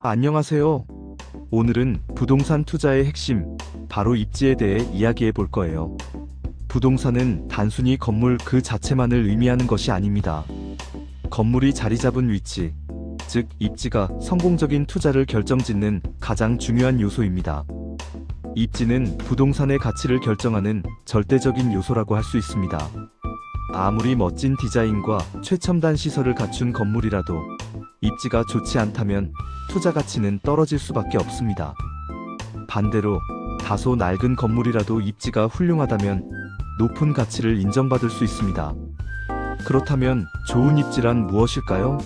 안녕하세요. 오늘은 부동산 투자의 핵심, 바로 입지에 대해 이야기해 볼 거예요. 부동산은 단순히 건물 그 자체만을 의미하는 것이 아닙니다. 건물이 자리 잡은 위치, 즉 입지가 성공적인 투자를 결정짓는 가장 중요한 요소입니다. 입지는 부동산의 가치를 결정하는 절대적인 요소라고 할 수 있습니다. 아무리 멋진 디자인과 최첨단 시설을 갖춘 건물이라도 입지가 좋지 않다면 투자 가치는 떨어질 수밖에 없습니다. 반대로 다소 낡은 건물이라도 입지가 훌륭하다면 높은 가치를 인정받을 수 있습니다. 그렇다면 좋은 입지란 무엇일까요?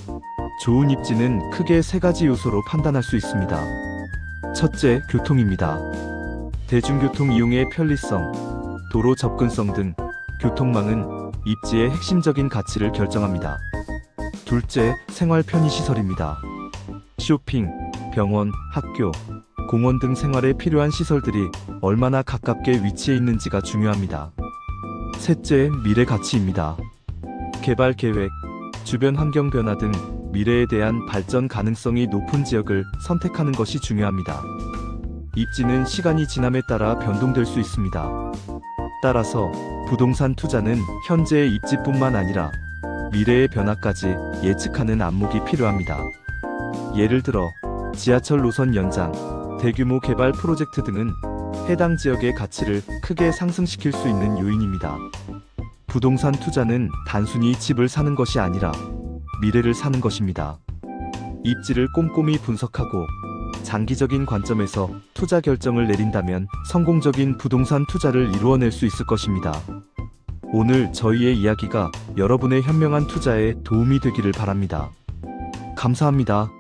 좋은 입지는 크게 세 가지 요소로 판단할 수 있습니다. 첫째, 교통입니다. 대중교통 이용의 편리성, 도로 접근성 등 교통망은 입지의 핵심적인 가치를 결정합니다. 둘째, 생활 편의시설입니다. 쇼핑, 병원, 학교, 공원 등 생활에 필요한 시설들이 얼마나 가깝게 위치해 있는지가 중요합니다. 셋째, 미래 가치입니다. 개발 계획, 주변 환경 변화 등 미래에 대한 발전 가능성이 높은 지역을 선택하는 것이 중요합니다. 입지는 시간이 지남에 따라 변동될 수 있습니다. 따라서 부동산 투자는 현재의 입지뿐만 아니라 미래의 변화까지 예측하는 안목이 필요합니다. 예를 들어 지하철 노선 연장, 대규모 개발 프로젝트 등은 해당 지역의 가치를 크게 상승시킬 수 있는 요인입니다. 부동산 투자는 단순히 집을 사는 것이 아니라 미래를 사는 것입니다. 입지를 꼼꼼히 분석하고 장기적인 관점에서 투자 결정을 내린다면 성공적인 부동산 투자를 이루어낼 수 있을 것입니다. 오늘 저희의 이야기가 여러분의 현명한 투자에 도움이 되기를 바랍니다. 감사합니다.